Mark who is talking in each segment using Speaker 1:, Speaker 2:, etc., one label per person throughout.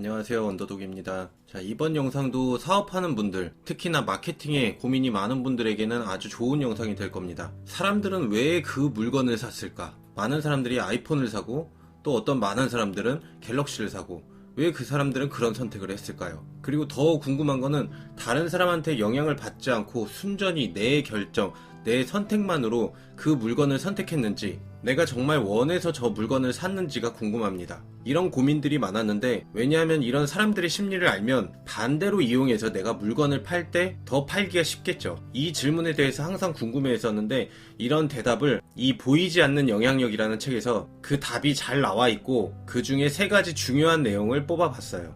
Speaker 1: 안녕하세요 원더독입니다. 자 이번 영상도 사업하는 분들 특히나 마케팅에 고민이 많은 분들에게는 아주 좋은 영상이 될 겁니다. 사람들은 왜 그 물건을 샀을까? 많은 사람들이 아이폰을 사고 또 어떤 많은 사람들은 갤럭시를 사고 왜 그 사람들은 그런 선택을 했을까요? 그리고 더 궁금한 거는 다른 사람한테 영향을 받지 않고 순전히 내 결정 내 선택만으로 그 물건을 선택했는지 내가 정말 원해서 저 물건을 샀는지가 궁금합니다. 이런 고민들이 많았는데 왜냐하면 이런 사람들의 심리를 알면 반대로 이용해서 내가 물건을 팔 때 더 팔기가 쉽겠죠. 이 질문에 대해서 항상 궁금해 했었는데 이런 대답을 이 보이지 않는 영향력이라는 책에서 그 답이 잘 나와 있고 그 중에 세 가지 중요한 내용을 뽑아 봤어요.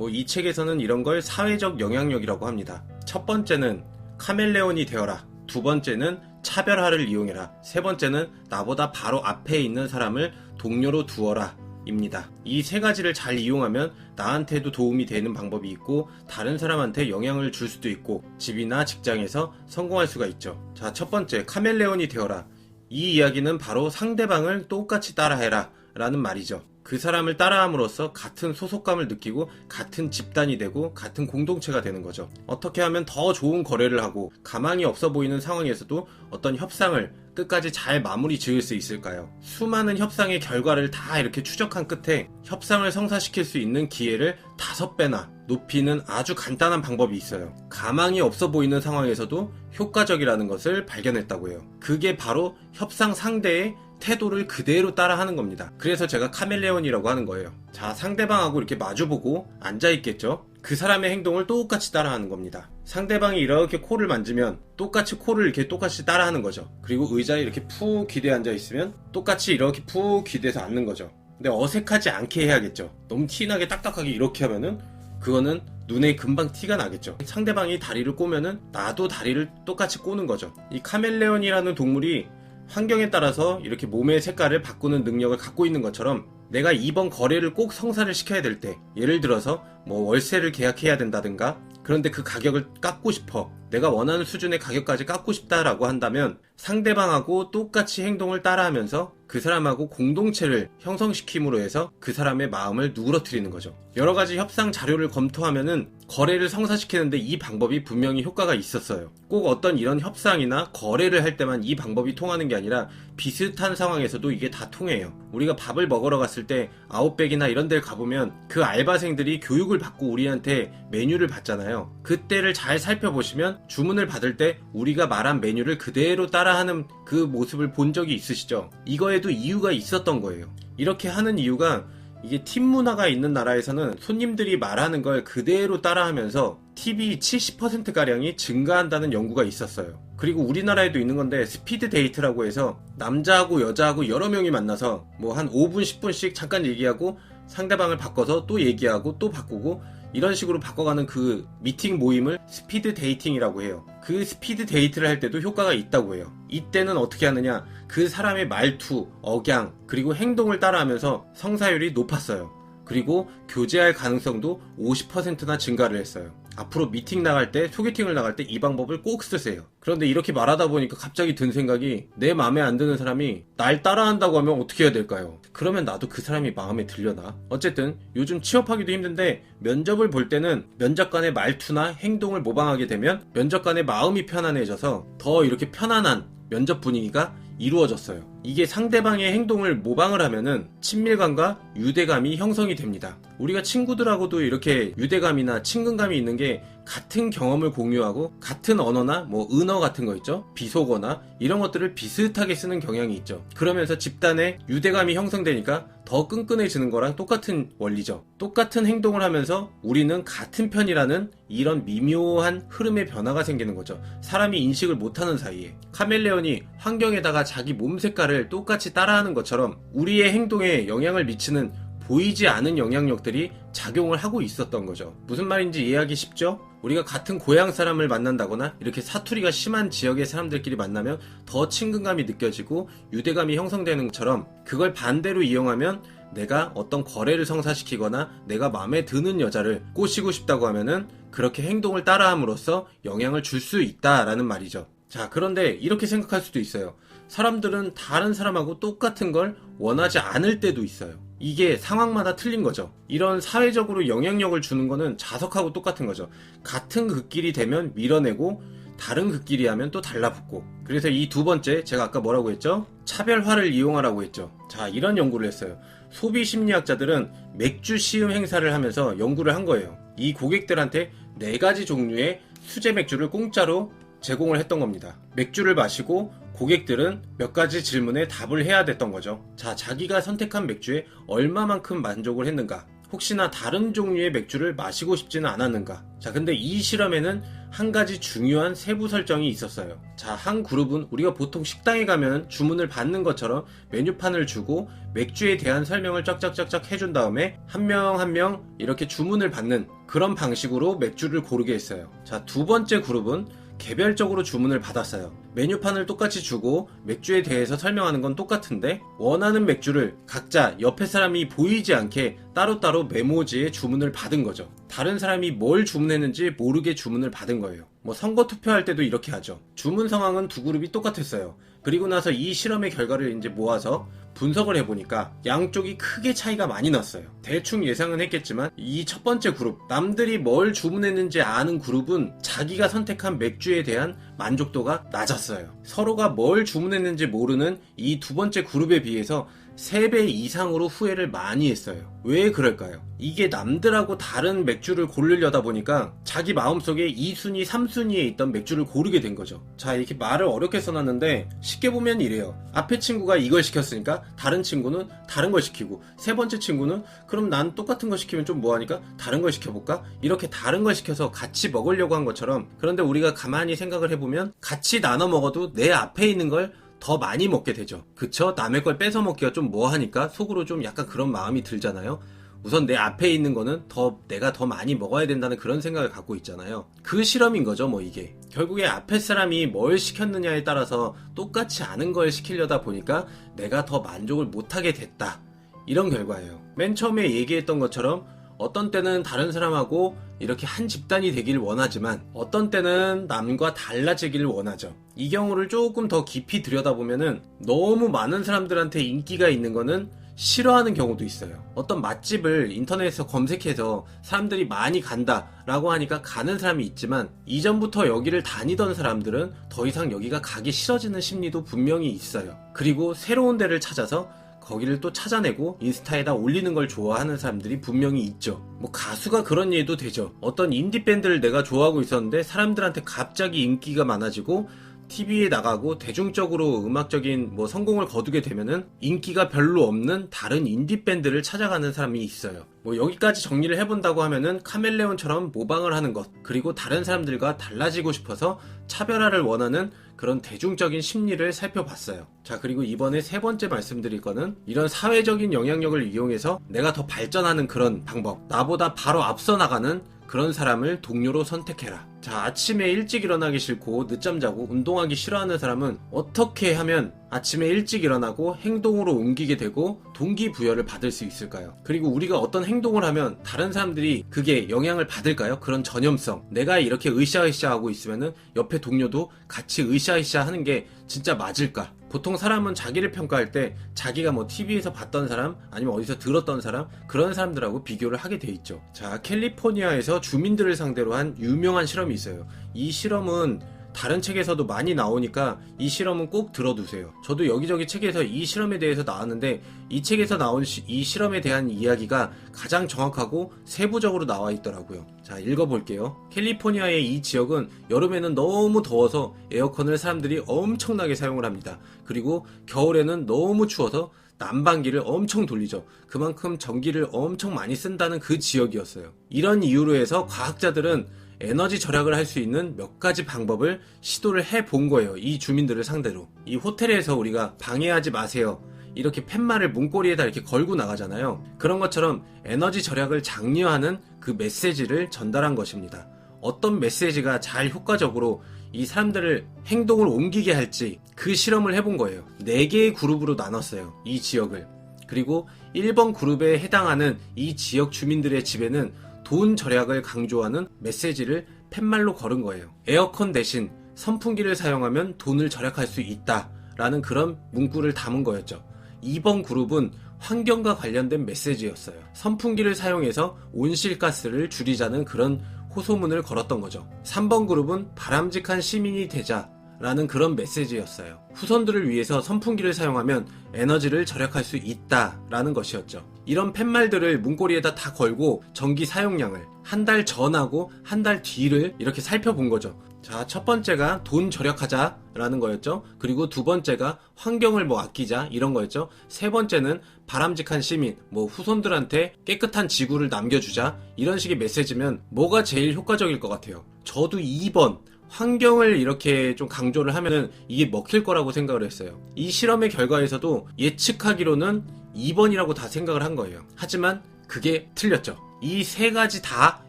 Speaker 1: 뭐 이 책에서는 이런 걸 사회적 영향력이라고 합니다. 첫 번째는 카멜레온이 되어라. 두 번째는 차별화를 이용해라. 세 번째는 나보다 바로 앞에 있는 사람을 동료로 두어라. 입니다. 이 세 가지를 잘 이용하면 나한테도 도움이 되는 방법이 있고 다른 사람한테 영향을 줄 수도 있고 집이나 직장에서 성공할 수가 있죠. 자, 첫 번째 카멜레온이 되어라. 이 이야기는 바로 상대방을 똑같이 따라해라 라는 말이죠. 그 사람을 따라함으로써 같은 소속감을 느끼고 같은 집단이 되고 같은 공동체가 되는 거죠. 어떻게 하면 더 좋은 거래를 하고 가망이 없어 보이는 상황에서도 어떤 협상을 끝까지 잘 마무리 지을 수 있을까요? 수많은 협상의 결과를 다 이렇게 추적한 끝에 협상을 성사시킬 수 있는 기회를 다섯 배나 높이는 아주 간단한 방법이 있어요. 가망이 없어 보이는 상황에서도 효과적이라는 것을 발견했다고 해요. 그게 바로 협상 상대의 태도를 그대로 따라하는 겁니다. 그래서 제가 카멜레온이라고 하는 거예요. 자, 상대방하고 이렇게 마주보고 앉아있겠죠? 그 사람의 행동을 똑같이 따라하는 겁니다. 상대방이 이렇게 코를 만지면 똑같이 코를 이렇게 똑같이 따라하는 거죠. 그리고 의자에 이렇게 푹 기대 앉아 있으면 똑같이 이렇게 푹 기대서 앉는 거죠. 근데 어색하지 않게 해야겠죠. 너무 티나게 딱딱하게 이렇게 하면은 그거는 눈에 금방 티가 나겠죠. 상대방이 다리를 꼬면은 나도 다리를 똑같이 꼬는 거죠. 이 카멜레온이라는 동물이 환경에 따라서 이렇게 몸의 색깔을 바꾸는 능력을 갖고 있는 것처럼 내가 이번 거래를 꼭 성사를 시켜야 될 때 예를 들어서 뭐 월세를 계약해야 된다든가 그런데 그 가격을 깎고 싶어 내가 원하는 수준의 가격까지 깎고 싶다라고 한다면 상대방하고 똑같이 행동을 따라하면서 그 사람하고 공동체를 형성시킴으로 해서 그 사람의 마음을 누그러뜨리는 거죠. 여러 가지 협상 자료를 검토하면은 거래를 성사시키는데 이 방법이 분명히 효과가 있었어요. 꼭 어떤 이런 협상이나 거래를 할 때만 이 방법이 통하는 게 아니라 비슷한 상황에서도 이게 다 통해요. 우리가 밥을 먹으러 갔을 때 아웃백이나 이런 데를 가보면 그 알바생들이 교육을 받고 우리한테 메뉴를 받잖아요. 그때를 잘 살펴보시면 주문을 받을 때 우리가 말한 메뉴를 그대로 따라하는 그 모습을 본 적이 있으시죠? 이거에 도 이유가 있었던 거예요. 이렇게 하는 이유가 이게 팀 문화가 있는 나라에서는 손님들이 말하는 걸 그대로 따라하면서 팁이 70%가량이 증가한다는 연구가 있었어요. 그리고 우리나라에도 있는 건데 스피드 데이트라고 해서 남자하고 여자하고 여러 명이 만나서 뭐 한 5분, 10분씩 잠깐 얘기하고 상대방을 바꿔서 또 얘기하고 또 바꾸고 이런 식으로 바꿔가는 그 미팅 모임을 스피드 데이팅이라고 해요. 그 스피드 데이트를 할 때도 효과가 있다고 해요. 이때는 어떻게 하느냐? 그 사람의 말투, 억양, 그리고 행동을 따라하면서 성사율이 높았어요. 그리고 교제할 가능성도 50%나 증가를 했어요. 앞으로 미팅 나갈 때, 소개팅을 나갈 때 이 방법을 꼭 쓰세요. 그런데 이렇게 말하다 보니까 갑자기 든 생각이 내 마음에 안 드는 사람이 날 따라한다고 하면 어떻게 해야 될까요? 그러면 나도 그 사람이 마음에 들려나? 어쨌든 요즘 취업하기도 힘든데 면접을 볼 때는 면접관의 말투나 행동을 모방하게 되면 면접관의 마음이 편안해져서 더 이렇게 편안한 면접 분위기가 이루어졌어요. 이게 상대방의 행동을 모방을 하면은 친밀감과 유대감이 형성이 됩니다. 우리가 친구들하고도 이렇게 유대감이나 친근감이 있는 게 같은 경험을 공유하고 같은 언어나 뭐 은어 같은 거 있죠? 비속어나 이런 것들을 비슷하게 쓰는 경향이 있죠. 그러면서 집단의 유대감이 형성되니까 더 끈끈해지는 거랑 똑같은 원리죠. 똑같은 행동을 하면서 우리는 같은 편이라는 이런 미묘한 흐름의 변화가 생기는 거죠. 사람이 인식을 못하는 사이에 카멜레온이 환경에다가 자기 몸 색깔을 똑같이 따라하는 것처럼 우리의 행동에 영향을 미치는 보이지 않은 영향력들이 작용을 하고 있었던 거죠. 무슨 말인지 이해하기 쉽죠? 우리가 같은 고향 사람을 만난다거나 이렇게 사투리가 심한 지역의 사람들끼리 만나면 더 친근감이 느껴지고 유대감이 형성되는 것처럼 그걸 반대로 이용하면 내가 어떤 거래를 성사시키거나 내가 마음에 드는 여자를 꼬시고 싶다고 하면은 그렇게 행동을 따라함으로써 영향을 줄 수 있다라는 말이죠. 자, 그런데 이렇게 생각할 수도 있어요. 사람들은 다른 사람하고 똑같은 걸 원하지 않을 때도 있어요. 이게 상황마다 틀린 거죠. 이런 사회적으로 영향력을 주는 거는 자석하고 똑같은 거죠. 같은 극끼리 되면 밀어내고 다른 극끼리 하면 또 달라붙고. 그래서 이 두 번째 제가 아까 뭐라고 했죠? 차별화를 이용하라고 했죠. 자, 이런 연구를 했어요. 소비 심리학자들은 맥주 시음 행사를 하면서 연구를 한 거예요. 이 고객들한테 네 가지 종류의 수제 맥주를 공짜로 제공을 했던 겁니다. 맥주를 마시고 고객들은 몇 가지 질문에 답을 해야 됐던 거죠. 자, 자기가 선택한 맥주에 얼마만큼 만족을 했는가? 혹시나 다른 종류의 맥주를 마시고 싶지는 않았는가? 자, 근데 이 실험에는 한 가지 중요한 세부 설정이 있었어요. 자, 한 그룹은 우리가 보통 식당에 가면 주문을 받는 것처럼 메뉴판을 주고 맥주에 대한 설명을 쫙쫙쫙쫙 해준 다음에 한 명 한 명 이렇게 주문을 받는 그런 방식으로 맥주를 고르게 했어요. 자, 두 번째 그룹은 개별적으로 주문을 받았어요. 메뉴판을 똑같이 주고 맥주에 대해서 설명하는 건 똑같은데 원하는 맥주를 각자 옆에 사람이 보이지 않게 따로따로 메모지에 주문을 받은 거죠. 다른 사람이 뭘 주문했는지 모르게 주문을 받은 거예요. 뭐 선거 투표할 때도 이렇게 하죠. 주문 상황은 두 그룹이 똑같았어요. 그리고 나서 이 실험의 결과를 이제 모아서 분석을 해보니까 양쪽이 크게 차이가 많이 났어요. 대충 예상은 했겠지만 이 첫 번째 그룹, 남들이 뭘 주문했는지 아는 그룹은 자기가 선택한 맥주에 대한 만족도가 낮았어요. 서로가 뭘 주문했는지 모르는 이 두 번째 그룹에 비해서 3배 이상으로 후회를 많이 했어요. 왜 그럴까요? 이게 남들하고 다른 맥주를 고르려다 보니까 자기 마음속에 2순위, 3순위에 있던 맥주를 고르게 된 거죠. 자, 이렇게 말을 어렵게 써놨는데 쉽게 보면 이래요. 앞에 친구가 이걸 시켰으니까 다른 친구는 다른 걸 시키고 세 번째 친구는 그럼 난 똑같은 거 시키면 좀 뭐하니까 다른 걸 시켜볼까? 이렇게 다른 걸 시켜서 같이 먹으려고 한 것처럼 그런데 우리가 가만히 생각을 해보면 같이 나눠 먹어도 내 앞에 있는 걸 더 많이 먹게 되죠. 그쵸? 남의 걸 뺏어 먹기가 좀 뭐하니까 속으로 좀 약간 그런 마음이 들잖아요. 우선 내 앞에 있는 거는 더 내가 더 많이 먹어야 된다는 그런 생각을 갖고 있잖아요. 그 실험인 거죠, 뭐 이게. 결국에 앞에 사람이 뭘 시켰느냐에 따라서 똑같이 아는 걸 시키려다 보니까 내가 더 만족을 못하게 됐다. 이런 결과예요. 맨 처음에 얘기했던 것처럼 어떤 때는 다른 사람하고 이렇게 한 집단이 되기를 원하지만 어떤 때는 남과 달라지기를 원하죠. 이 경우를 조금 더 깊이 들여다보면은 너무 많은 사람들한테 인기가 있는 거는 싫어하는 경우도 있어요. 어떤 맛집을 인터넷에서 검색해서 사람들이 많이 간다 라고 하니까 가는 사람이 있지만 이전부터 여기를 다니던 사람들은 더 이상 여기가 가기 싫어지는 심리도 분명히 있어요. 그리고 새로운 데를 찾아서 거기를 또 찾아내고 인스타에다 올리는 걸 좋아하는 사람들이 분명히 있죠. 뭐 가수가 그런 예도 되죠. 어떤 인디 밴드를 내가 좋아하고 있었는데 사람들한테 갑자기 인기가 많아지고 TV에 나가고 대중적으로 음악적인 뭐 성공을 거두게 되면은 인기가 별로 없는 다른 인디 밴드를 찾아가는 사람이 있어요. 뭐 여기까지 정리를 해본다고 하면은 카멜레온처럼 모방을 하는 것 그리고 다른 사람들과 달라지고 싶어서 차별화를 원하는 그런 대중적인 심리를 살펴봤어요. 자 그리고 이번에 세 번째 말씀드릴 거는 이런 사회적인 영향력을 이용해서 내가 더 발전하는 그런 방법 나보다 바로 앞서 나가는 그런 사람을 동료로 선택해라. 자, 아침에 일찍 일어나기 싫고 늦잠 자고 운동하기 싫어하는 사람은 어떻게 하면 아침에 일찍 일어나고 행동으로 옮기게 되고 동기부여를 받을 수 있을까요? 그리고 우리가 어떤 행동을 하면 다른 사람들이 그게 영향을 받을까요? 그런 전염성. 내가 이렇게 으쌰으쌰 하고 있으면은 옆에 동료도 같이 으쌰으쌰 하는 게 진짜 맞을까? 보통 사람은 자기를 평가할 때 자기가 뭐 TV에서 봤던 사람 아니면 어디서 들었던 사람 그런 사람들하고 비교를 하게 돼 있죠. 자, 캘리포니아에서 주민들을 상대로 한 유명한 실험이 있어요. 이 실험은 다른 책에서도 많이 나오니까 이 실험은 꼭 들어두세요. 저도 여기저기 책에서 이 실험에 대해서 나왔는데 이 책에서 나온 시, 이 실험에 대한 이야기가 가장 정확하고 세부적으로 나와 있더라고요. 자, 읽어볼게요. 캘리포니아의 이 지역은 여름에는 너무 더워서 에어컨을 사람들이 엄청나게 사용을 합니다. 그리고 겨울에는 너무 추워서 난방기를 엄청 돌리죠. 그만큼 전기를 엄청 많이 쓴다는 그 지역이었어요. 이런 이유로 해서 과학자들은 에너지 절약을 할 수 있는 몇 가지 방법을 시도를 해 본 거예요. 이 주민들을 상대로. 이 호텔에서 우리가 방해하지 마세요. 이렇게 팻말을 문고리에다 이렇게 걸고 나가잖아요. 그런 것처럼 에너지 절약을 장려하는 그 메시지를 전달한 것입니다. 어떤 메시지가 잘 효과적으로 이 사람들을 행동을 옮기게 할지 그 실험을 해본 거예요. 4개의 그룹으로 나눴어요. 이 지역을. 그리고 1번 그룹에 해당하는 이 지역 주민들의 집에는 돈 절약을 강조하는 메시지를 팻말로 걸은 거예요. 에어컨 대신 선풍기를 사용하면 돈을 절약할 수 있다. 라는 그런 문구를 담은 거였죠. 2번 그룹은 환경과 관련된 메시지였어요. 선풍기를 사용해서 온실가스를 줄이자는 그런 호소문을 걸었던 거죠. 3번 그룹은 바람직한 시민이 되자 라는 그런 메시지였어요. 후손들을 위해서 선풍기를 사용하면 에너지를 절약할 수 있다 라는 것이었죠. 이런 팻말들을 문고리에다 다 걸고 전기 사용량을 한 달 전하고 한 달 뒤를 이렇게 살펴본 거죠. 자, 첫 번째가 돈 절약하자라는 거였죠. 그리고 두 번째가 환경을 뭐 아끼자 이런 거였죠. 세 번째는 바람직한 시민, 뭐 후손들한테 깨끗한 지구를 남겨주자 이런 식의 메시지면 뭐가 제일 효과적일 것 같아요. 저도 2번 환경을 이렇게 좀 강조를 하면은 이게 먹힐 거라고 생각을 했어요. 이 실험의 결과에서도 예측하기로는 2번이라고 다 생각을 한 거예요. 하지만 그게 틀렸죠. 이 세 가지 다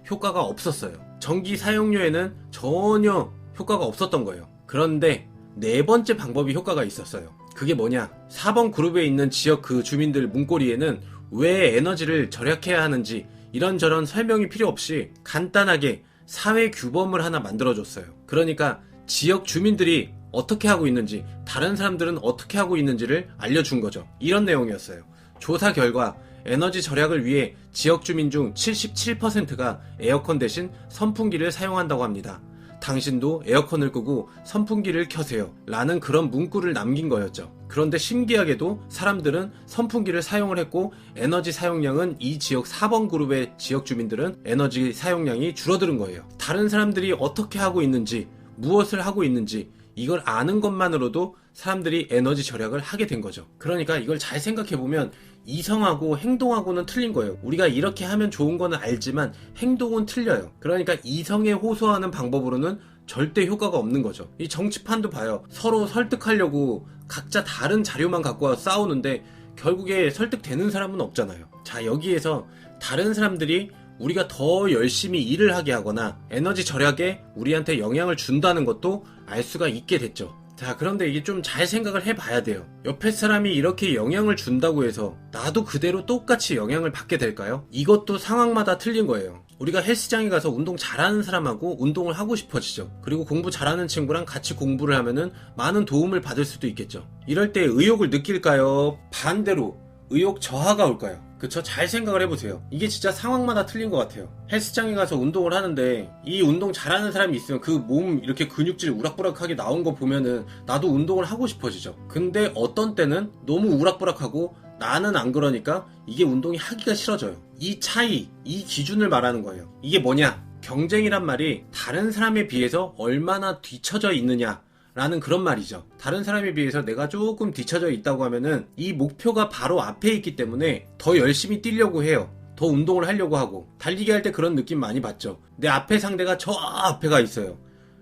Speaker 1: 효과가 없었어요. 전기 사용료에는 전혀 효과가 없었던 거예요. 그런데 네 번째 방법이 효과가 있었어요. 그게 뭐냐? 4번 그룹에 있는 지역 그 주민들 문고리에는 왜 에너지를 절약해야 하는지 이런저런 설명이 필요 없이 간단하게 사회 규범을 하나 만들어줬어요. 그러니까 지역 주민들이 어떻게 하고 있는지, 다른 사람들은 어떻게 하고 있는지를 알려준 거죠. 이런 내용이었어요. 조사 결과 에너지 절약을 위해 지역 주민 중 77%가 에어컨 대신 선풍기를 사용한다고 합니다. 당신도 에어컨을 끄고 선풍기를 켜세요. 라는 그런 문구를 남긴 거였죠. 그런데 신기하게도 사람들은 선풍기를 사용을 했고 에너지 사용량은 이 지역 4번 그룹의 지역 주민들은 에너지 사용량이 줄어드는 거예요. 다른 사람들이 어떻게 하고 있는지, 무엇을 하고 있는지 이걸 아는 것만으로도 사람들이 에너지 절약을 하게 된 거죠. 그러니까 이걸 잘 생각해 보면 이성하고 행동하고는 틀린 거예요. 우리가 이렇게 하면 좋은 거는 알지만 행동은 틀려요. 그러니까 이성에 호소하는 방법으로는 절대 효과가 없는 거죠. 이 정치판도 봐요. 서로 설득하려고 각자 다른 자료만 갖고 와 싸우는데 결국에 설득되는 사람은 없잖아요. 자, 여기에서 다른 사람들이 우리가 더 열심히 일을 하게 하거나 에너지 절약에 우리한테 영향을 준다는 것도 알 수가 있게 됐죠. 자, 그런데 이게 좀 잘 생각을 해봐야 돼요. 옆에 사람이 이렇게 영향을 준다고 해서 나도 그대로 똑같이 영향을 받게 될까요? 이것도 상황마다 틀린 거예요. 우리가 헬스장에 가서 운동 잘하는 사람하고 운동을 하고 싶어지죠. 그리고 공부 잘하는 친구랑 같이 공부를 하면은 많은 도움을 받을 수도 있겠죠. 이럴 때 의욕을 느낄까요? 반대로 의욕 저하가 올까요? 그쵸? 잘 생각을 해보세요. 이게 진짜 상황마다 틀린 것 같아요. 헬스장에 가서 운동을 하는데 이 운동 잘하는 사람이 있으면 그 몸 이렇게 근육질 우락부락하게 나온 거 보면은 나도 운동을 하고 싶어지죠. 근데 어떤 때는 너무 우락부락하고 나는 안 그러니까 이게 운동이 하기가 싫어져요. 이 차이, 이 기준을 말하는 거예요. 이게 뭐냐? 경쟁이란 말이 다른 사람에 비해서 얼마나 뒤처져 있느냐 라는 그런 말이죠. 다른 사람에 비해서 내가 조금 뒤처져 있다고 하면은 이 목표가 바로 앞에 있기 때문에 더 열심히 뛰려고 해요. 더 운동을 하려고 하고 달리기 할 때 그런 느낌 많이 받죠. 내 앞에 상대가 저 앞에가 있어요.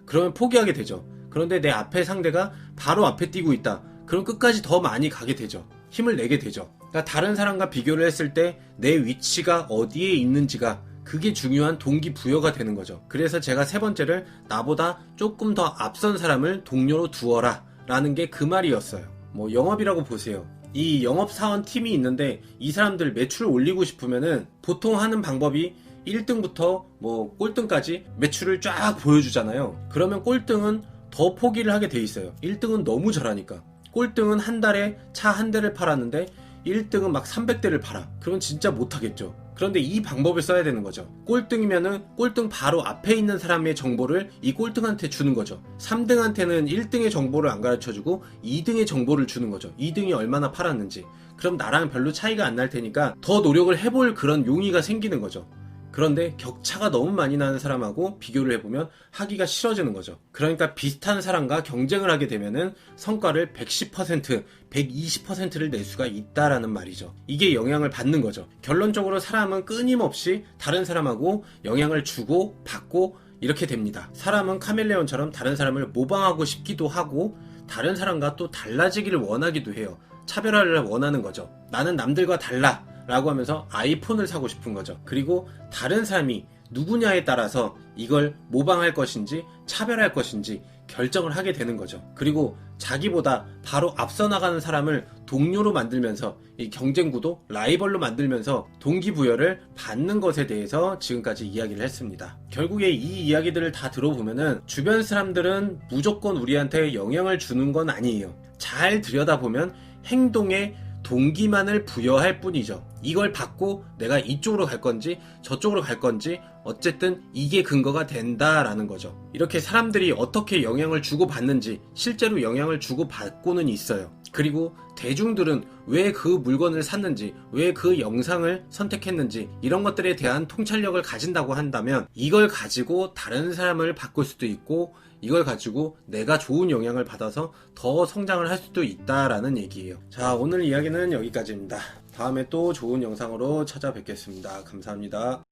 Speaker 1: 그러면 포기하게 되죠. 그런데 내 앞에 상대가 바로 앞에 뛰고 있다. 그럼 끝까지 더 많이 가게 되죠. 힘을 내게 되죠. 그러니까 다른 사람과 비교를 했을 때 내 위치가 어디에 있는지가 그게 중요한 동기부여가 되는 거죠. 그래서 제가 세 번째를 나보다 조금 더 앞선 사람을 동료로 두어라 라는 게 그 말이었어요. 뭐 영업이라고 보세요. 이 영업사원 팀이 있는데 이 사람들 매출을 올리고 싶으면은 보통 하는 방법이 1등부터 뭐 꼴등까지 매출을 쫙 보여주잖아요. 그러면 꼴등은 더 포기를 하게 돼 있어요. 1등은 너무 잘하니까. 꼴등은 한 달에 차 한 대를 팔았는데 1등은 막 300대를 팔아. 그럼 진짜 못하겠죠. 그런데 이 방법을 써야 되는 거죠. 꼴등이면은 꼴등 바로 앞에 있는 사람의 정보를 이 꼴등한테 주는 거죠. 3등한테는 1등의 정보를 안 가르쳐 주고 2등의 정보를 주는 거죠. 2등이 얼마나 팔았는지. 그럼 나랑 별로 차이가 안 날 테니까 더 노력을 해볼 그런 용의가 생기는 거죠. 그런데 격차가 너무 많이 나는 사람하고 비교를 해보면 하기가 싫어지는 거죠. 그러니까 비슷한 사람과 경쟁을 하게 되면은 성과를 110%, 120%를 낼 수가 있다라는 말이죠. 이게 영향을 받는 거죠. 결론적으로 사람은 끊임없이 다른 사람하고 영향을 주고 받고 이렇게 됩니다. 사람은 카멜레온처럼 다른 사람을 모방하고 싶기도 하고 다른 사람과 또 달라지기를 원하기도 해요. 차별화를 원하는 거죠. 나는 남들과 달라. 라고 하면서 아이폰을 사고 싶은 거죠. 그리고 다른 사람이 누구냐에 따라서 이걸 모방할 것인지 차별할 것인지 결정을 하게 되는 거죠. 그리고 자기보다 바로 앞서 나가는 사람을 동료로 만들면서 이 경쟁 구도, 라이벌로 만들면서 동기부여를 받는 것에 대해서 지금까지 이야기를 했습니다. 결국에 이 이야기들을 다 들어보면은 주변 사람들은 무조건 우리한테 영향을 주는 건 아니에요. 잘 들여다보면 행동에 동기만을 부여할 뿐이죠. 이걸 받고 내가 이쪽으로 갈 건지 저쪽으로 갈 건지 어쨌든 이게 근거가 된다라는 거죠. 이렇게 사람들이 어떻게 영향을 주고 받는지 실제로 영향을 주고 받고는 있어요. 그리고 대중들은 왜 그 물건을 샀는지, 왜 그 영상을 선택했는지, 이런 것들에 대한 통찰력을 가진다고 한다면 이걸 가지고 다른 사람을 바꿀 수도 있고, 이걸 가지고 내가 좋은 영향을 받아서 더 성장을 할 수도 있다라는 얘기예요. 자, 오늘 이야기는 여기까지입니다. 다음에 또 좋은 영상으로 찾아뵙겠습니다. 감사합니다.